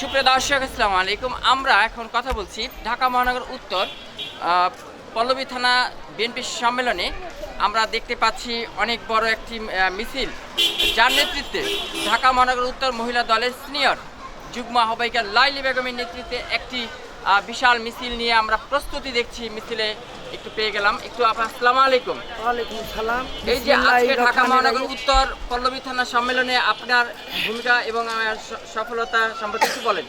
সুপ্রিয় দর্শক, আসসালামু আলাইকুম। আমরা এখন কথা বলছি ঢাকা মহানগর উত্তর পল্লবী থানা বিএনপি সম্মেলনে। আমরা দেখতে পাচ্ছি অনেক বড় একটি মিছিল। যার নেতৃত্বে ঢাকা মহানগর উত্তর মহিলা দলের সিনিয়র যুগ্ম আহ্বায়িকা লাইলি বেগমের নেতৃত্বে একটি বিশাল মিছিল নিয়ে আমরা প্রস্তুতি দেখছি মিছিলে একটু পেয়ে গেলাম। একটু আপনার আসসালামু আলাইকুম। ওয়ালাইকুম সালাম এই যে আজকে ঢাকা মহানগর উত্তর পল্লবী থানা সম্মেলনে আপনার ভূমিকা এবং স- সফলতা সম্পর্কে একটু বলেন।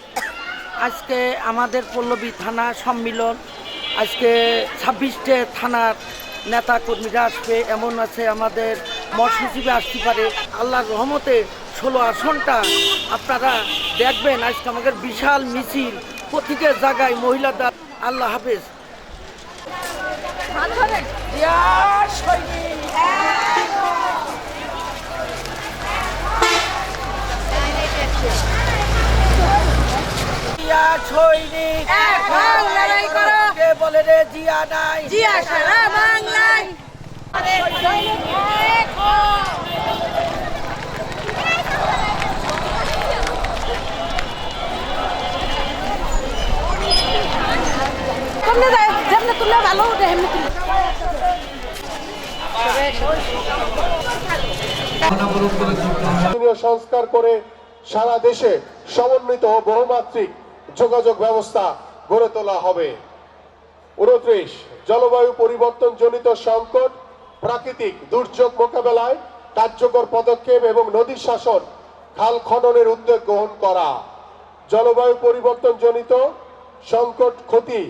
আজকে আমাদের পল্লবী থানা সম্মিলন আজকে ছাব্বিশটে থানার নেতা কর্মীরা আসবে। এমন আছে আমাদের মৎস্যজীবী আসতে পারে। আল্লাহর রহমতে ষোলো আসনটা আপনারা দেখবেন। আজকে আমাদের বিশাল মিছিল প্রতিটা জায়গায় মহিলাদের আল্লাহ হাফেজ। জিয়া সৈনিক। বলে রে জিয়া নাই। জিয়া সারা বাংলায়। সংস্কার করে সারা দেশে সমন্বিত বহুমাত্রিক যোগাযোগ ব্যবস্থা গড়ে তোলা হবে। উনত্রিশ, জলবায়ু পরিবর্তন জনিত সংকট, প্রাকৃতিক দুর্যোগ মোকাবেলায় কার্যকর পদক্ষেপ এবং নদী শাসন খাল খননের উদ্যোগ গ্রহণ করা। জলবায়ু পরিবর্তন জনিত সংকট ক্ষতি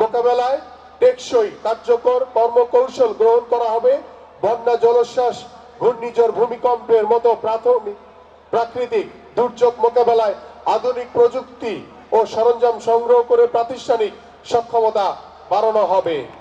মোকাবেলায় টেকসই কার্যকর কর্মকৌশল গ্রহণ করা হবে। বন্যা জলোচ্ছ্বাস, ঘূর্ণিঝড় ভূমিকম্পের মতো প্রাথমিক, প্রাকৃতিক দুর্যোগ মোকাবেলায় আধুনিক প্রযুক্তি ও সরঞ্জাম সংগ্রহ করে প্রাতিষ্ঠানিক সক্ষমতা বাড়ানো হবে।